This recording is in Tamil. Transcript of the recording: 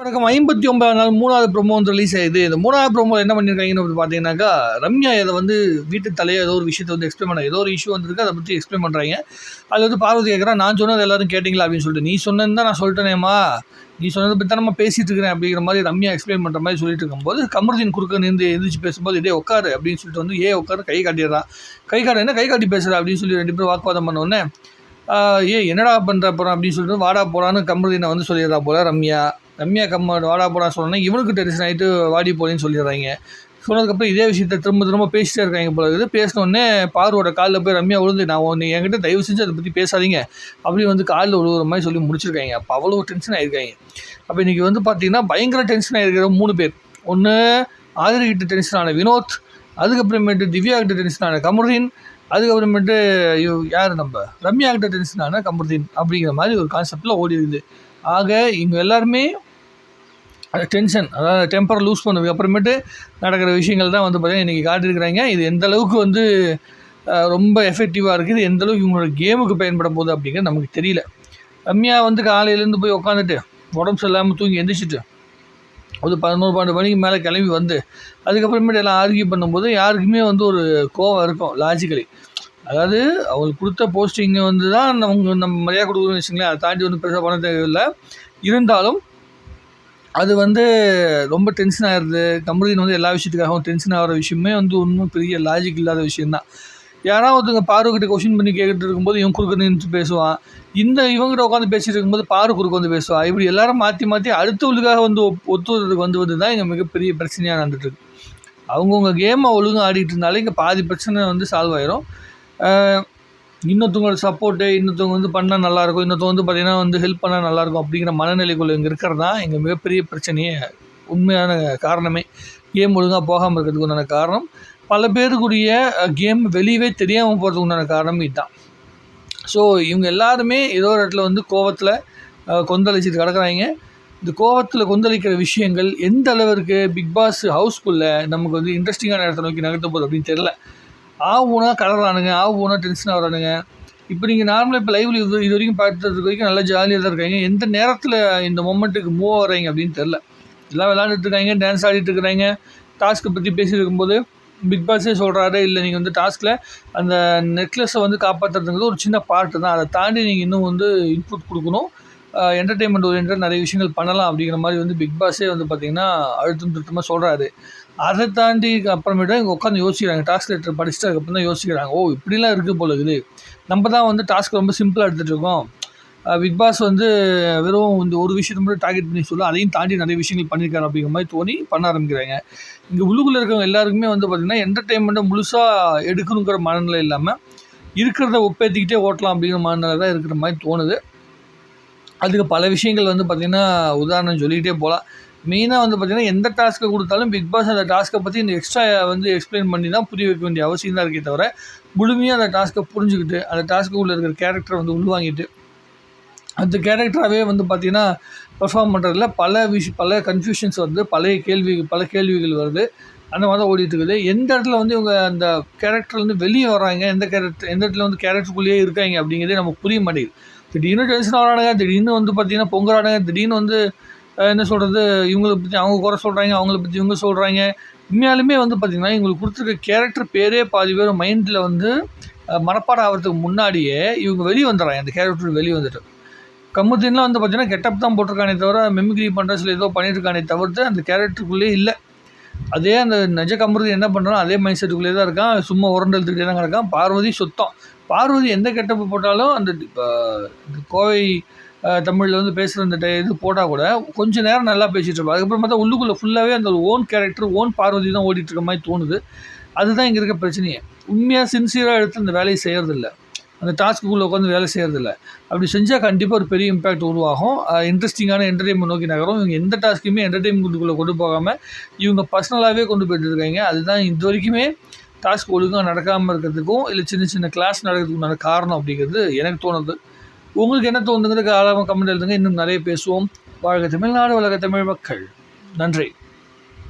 வணக்கம். ஐம்பத்தி ஒன்பதாம் நாள் மூணாவது ப்ரொமோ வந்து ரிலீஸ் ஆகுது இந்த மூணாவது ப்ரோமோ என்ன பண்ணியிருக்காங்கன்னு பார்த்தீங்கன்னாக்கா ரம்யா இதை வந்து வீட்டு தலையை ஏதோ ஒரு விஷயத்தை வந்து எக்ஸ்பிளைன் பண்ண ஏதோ ஒரு இஷ்யூ வந்திருக்கு அதை பற்றி எக்ஸ்பிளைன் பண்ணுறாங்க அதில் வந்து பார்வதி கேட்குறா நான் சொன்னது எல்லாரும் கேட்டிங்களா? அப்படின்னு சொல்லிட்டு. நீ சொன்னது தான் நான் சொல்லிட்டேனேம்மா. நீ சொன்னதை பற்றி தான் நம்ம பேசிகிட்டு இருக்கிறேன் அப்படிங்கிற மாதிரி ரம்யா எக்ஸ்பிளைன் பண்ணுற மாதிரி சொல்லிட்டு இருக்கும்போது கமருதீன் குறுக்க நின்று எந்திரிச்சு பேசும்போது இதே உட்காரு அப்படின்னு சொல்லிட்டு வந்து ஏ உட்காரு கை காட்டிடுறான் கை காட்டு என்ன கை காட்டி பேசுகிற அப்படின்னு சொல்லி ரெண்டு பேரும் வாக்குவாதம் பண்ணோடனே ஏ என்னடா பண்ணுற போகிறோம் அப்படின்னு சொல்லிட்டு வாடா போகிறான்னு கமருதீனை வந்து சொல்லிடுறா போல ரம்யா. ரம்யா கம்ம வாடா போடா சொன்னோன்னே இவனுக்கு டென்ஷன் ஆகிட்டு வாடி போலின்னு சொல்லிடுறாங்க. சொன்னதுக்கப்புறம் இதே விஷயத்த திரும்ப திரும்ப பேசிட்டே இருக்காங்க போல இருக்குது. பேசினோடனே பார்வோட காலில் போய் ரம்யா விழுந்து நான் ஒன்று என்கிட்ட தயவு செஞ்சு அதை பற்றி பேசாதீங்க. அப்படி வந்து காலில் விழுவுற மாதிரி சொல்லி முடிச்சிருக்காங்க. அப்போ அவ்வளோ டென்ஷன் ஆயிருக்காங்க. அப்போ இன்றைக்கி வந்து பார்த்திங்கன்னா பயங்கர டென்ஷன் ஆகிருக்கிற மூணு பேர். ஒன்று ஆதிரிகிட்ட டென்ஷன் ஆன வினோத் அதுக்கப்புறமேட்டு திவ்யா கிட்ட டென்ஷன் ஆன கமருதீன் அதுக்கப்புறமேட்டு ஐயோ யார் நம்ம? ரம்யா கிட்ட டென்ஷன் ஆன கமருதீன் அப்படிங்கிற மாதிரி ஒரு கான்செப்டில் ஓடி இருக்குது ஆக இவங்க எல்லாருமே டென்ஷன் அதாவது டெம்பர் லூஸ் பண்ணதுக்கு அப்புறமேட்டு நடக்கிற விஷயங்கள் தான் வந்து பார்த்தீங்கன்னா இன்றைக்கி காட்டியிருக்கிறாங்க. இது எந்த அளவுக்கு வந்து ரொம்ப எஃபெக்டிவாக இருக்குது? எந்த அளவுக்கு இவங்களோட கேமுக்கு பயன்பட போகுது அப்படிங்கிறது நமக்கு தெரியல. ரம்யா வந்து காலையிலேருந்து போய் உட்காந்துட்டு உடம்பு சரியில்லாமல் தூங்கி எந்திரிச்சிட்டு ஒரு பதினோரு பன்னெண்டு மணிக்கு மேலே கிளம்பி வந்து அதுக்கப்புறமேட்டு எல்லாம் ஆர்கியூ பண்ணும்போது யாருக்குமே வந்து ஒரு கோவம் இருக்கும் லாஜிக்கலி அதாவது அவங்களுக்கு கொடுத்த போஸ்டிங்கை வந்து தான் நம்ம நம்ம மரியாதை கொடுக்குறோம்னு வச்சுங்களேன் அதை தாண்டி வந்து பெருசாக பண்ண தேவையில்லை. இருந்தாலும் அது வந்து ரொம்ப டென்ஷன் ஆகிடுது கம்பெனியில் வந்து எல்லா விஷயத்துக்காகவும் டென்ஷன் ஆகிற விஷயமே வந்து ஒன்றும் பெரிய லாஜிக் இல்லாத விஷயந்தான் யாராவது ஒருத்தங்க பாருக்கிட்ட கொஷின் பண்ணி கேட்டுட்டு இருக்கும்போது இவன் குறுக்க நின்று பேசுவான். இந்த இவங்ககிட்ட உட்காந்து பேசிட்டு இருக்கும்போது பாரு குறுக்க வந்து பேசுவான் இப்படி எல்லாரும் மாற்றி மாற்றி அடுத்தவர்களுக்காக வந்து ஒப்- ஒத்துவதுக்கு வந்து வந்து தான் இங்கே மிகப்பெரிய பிரச்சனையாக நடந்துட்டுருக்கு. அவங்கவுங்க கேமை ஒழுங்காக ஆடிக்கிட்டு இருந்தாலே இங்கே பாதி பிரச்சனை வந்து சால்வ் ஆயிரும். இன்னொருத்தவங்களோட சப்போர்ட்டு இன்னொருத்தவங்க வந்து பண்ணால் நல்லாயிருக்கும். இன்னொருத்தவங்க வந்து பார்த்திங்கன்னா வந்து ஹெல்ப் பண்ணால் நல்லாயிருக்கும் அப்படிங்கிற மனநிலைக்குள்ளே இங்கே இருக்கிறது தான் எங்கள் மிகப்பெரிய பிரச்சனையே உண்மையான காரணமே. கேம் ஒழுங்காக போகாமல் இருக்கிறதுக்கு உண்டான காரணம். பல பேருக்குரிய கேம் வெளியவே தெரியாமல் போகிறதுக்கு உண்டான காரணம் இதுதான். ஸோ இவங்க எல்லாருமே ஏதோ ஒரு இடத்துல வந்து கோவத்தில் கொந்தளிச்சிட்டு கிடக்குறாங்க. இந்த கோவத்தில் கொந்தளிக்கிற விஷயங்கள் எந்த அளவிற்கு பிக் பாஸ் ஹவுஸ்குள்ளே நமக்கு வந்து இன்ட்ரெஸ்டிங்கான இடத்த நோக்கி நகர்த்த போகுது அப்படின்னு தெரில ஆவு ஊனா கலறானுங்க ஆவு ஊனா டென்ஷன் ஆகிறானுங்க இப்போ நீங்கள் நார்மலாக இப்போ லைவில் இது இது வரைக்கும் பார்த்துட்டு வரைக்கும் நல்லா ஜாலியாக தான் இருக்காங்க. எந்த நேரத்தில் இந்த மொமெண்ட்டுக்கு மூவ் ஆகிறீங்க அப்படின்னு தெரில எல்லாம் விளாண்டுட்டு இருக்காங்க டான்ஸ் ஆடிட்டு இருக்கிறாங்க டாஸ்க்கை பற்றி பேசிட்டு இருக்கும்போது பிக் பாஸே சொல்கிறாரு இல்லை நீங்கள் வந்து டாஸ்கில் அந்த நெக்லஸை வந்து காப்பாற்றுறதுங்கிறது ஒரு சின்ன பார்ட்டு தான். அதை தாண்டி நீங்கள் இன்னும் வந்து இன்புட் கொடுக்கணும். என்டர்டெயின்மெண்ட் ஓரியன்ட் நிறைய விஷயங்கள் பண்ணலாம். அப்படிங்கிற மாதிரி வந்து பிக் பாஸே வந்து பார்த்திங்கன்னா அழுத்தம் திருத்தமாக சொல்கிறாரு அதை தாண்டி அப்புறமேட்டு இங்கே உட்காந்து யோசிக்கிறாங்க. டாஸ்க் லெட்டர் படிச்சுட்டு அதுக்கப்புறம் தான் யோசிக்கிறாங்க. ஓ இப்படிலாம் இருக்குது போல இருக்குது நம்ம தான் வந்து டாஸ்க் ரொம்ப சிம்பிளாக எடுத்துகிட்டு இருக்கோம். பிக் பாஸ் வந்து வெறும் இந்த ஒரு விஷயத்தை மட்டும் டார்கெட் பண்ணி சொல்ல அதையும் தாண்டி நிறைய விஷயங்கள் பண்ணியிருக்காரு அப்படிங்கிற மாதிரி தோணி பண்ண ஆரம்பிக்கிறாங்க. இங்கே உள்ளுக்குள்ளே இருக்கிறவங்க எல்லாருக்குமே வந்து பார்த்திங்கன்னா என்டர்டெயின்மெண்ட்டை முழுசாக எடுக்கணுங்கிற மனநிலை இல்லாமல் இருக்கிறத ஒப்பேற்றிக்கிட்டே ஓட்டலாம் அப்படிங்கிற மனநிலை தான் இருக்கிற மாதிரி தோணுது. அதுக்கு பல விஷயங்கள் வந்து பார்த்திங்கன்னா உதாரணம் சொல்லிக்கிட்டே போகலாம் மெயினாக வந்து பார்த்திங்கன்னா எந்த டாஸ்க்கை கொடுத்தாலும் பிக் பாஸ் அந்த டாஸ்க்கை பற்றி இந்த எக்ஸ்ட்ரா வந்து எக்ஸ்பிளைன் பண்ணி தான் புரிய வைக்க வேண்டிய அவசியம் தான் இருக்கே தவிர முழுமையாக அந்த டாஸ்க்கை புரிஞ்சுக்கிட்டு அந்த டாஸ்க்குள்ளே இருக்கிற கேரக்டரை வந்து உள்வாங்கிட்டு அந்த கேரக்டராகவே வந்து பார்த்திங்கன்னா பெர்ஃபார்ம் பண்ணுறதுல பல விஷ் பல கன்ஃபியூஷன்ஸ் வருது பழைய கேள்வி பல கேள்விகள் வருது. அந்த மாதிரி தான் ஓடிட்டு இருக்குது. எந்த இடத்துல வந்து இவங்க அந்த கேரக்டர்லேருந்து வெளியே வராங்க எந்த கேரக்டர் எந்த இடத்துல வந்து கேரக்டருக்குள்ளேயே இருக்காங்க அப்படிங்கிறதே நமக்கு புரிய மாட்டேங்குது. திடீர்னு டென்ஷன் ஆகிறானுங்க திடீர்னு வந்து பார்த்திங்கன்னா பொங்குறானுங்க திடீர்னு வந்து என்ன சொல்கிறது இவங்களை பற்றி அவங்க குறை சொல்கிறாங்க அவங்கள பற்றி இவங்க சொல்கிறாங்க உண்மையாலுமே வந்து பார்த்திங்கன்னா இவங்களுக்கு கொடுத்துருக்க கேரக்டர் பேரே பாதி பேர் மைண்டில் வந்து மனப்பாடம் ஆகிறதுக்கு முன்னாடியே இவங்க வெளியே வந்துடுறாங்க. அந்த கேரக்டர் வெளியே வந்துட்டு. கம்முத்தின்லாம் வந்து பார்த்தீங்கன்னா கெட்டப் தான் போட்டிருக்கானே தவிர மெமிக்ரி பண்ணுற சில ஏதோ பண்ணிட்டுருக்கானே தவிர்த்து அந்த கேரக்டருக்குள்ளேயே இல்லை. அதே அந்த நஜ கமருதி என்ன பண்ணுறான் அதே மைண்ட் செட்டுக்குள்ளே தான் இருக்கான். சும்மா உரண்டு எழுத்துக்கிட்டே தான் இருக்கான் பார்வதி சுத்தம். பார்வதி எந்த கெட்டப்பு போட்டாலும் அந்த இப்ப, இந்த கோவை தமிழில் வந்து பேசுகிற அந்த டை- இது போட்டால் கூட கொஞ்சம் நேரம் நல்லா பேசிகிட்டு இருப்பா அதுக்கப்புறம் பார்த்தா உள்ளுக்குள்ளே ஃபுல்லாகவே அந்த ஓன் கேரக்டர் ஓன் பார்வதி தான் ஓடிட்டுருக்க மாதிரி தோணுது. அதுதான் இங்கே இருக்க பிரச்சனையே. உண்மையாக சின்சியராக எடுத்து அந்த வேலையை செய்கிறதில்ல அந்த டாஸ்க்குள்ளே உட்காந்து வேலை செய்கிறதில்ல அப்படி செஞ்சால் கண்டிப்பாக ஒரு பெரிய இம்பேக்ட் உருவாகும். இன்ட்ரெஸ்டிங்கான என்டர்டைன்மெண்ட் நோக்கி நகரும். இவங்க எந்த டாஸ்க்குமே என்டர்டைன்மெண்ட்டுக்குள்ளே கொண்டு போகாமல் இவங்க பர்சனலாகவே கொண்டு போயிட்டு இருக்காங்க. அதுதான் இது வரைக்குமே டாஸ்க் ஒழுங்காக நடக்காமல் இருக்கிறதுக்கும் இல்லை சின்ன சின்ன கிளாஸ் நடக்கிறதுக்குண்டான காரணம் அப்படிங்கிறது எனக்கு தோணுது. உங்களுக்கு என்ன தோணுங்கிறது ஆழமாக கமெண்ட் எழுதுங்க. இன்னும் நிறைய பேசுவோம். வாழ்க தமிழ்நாடு வளர்க தமிழ் மக்கள். நன்றி.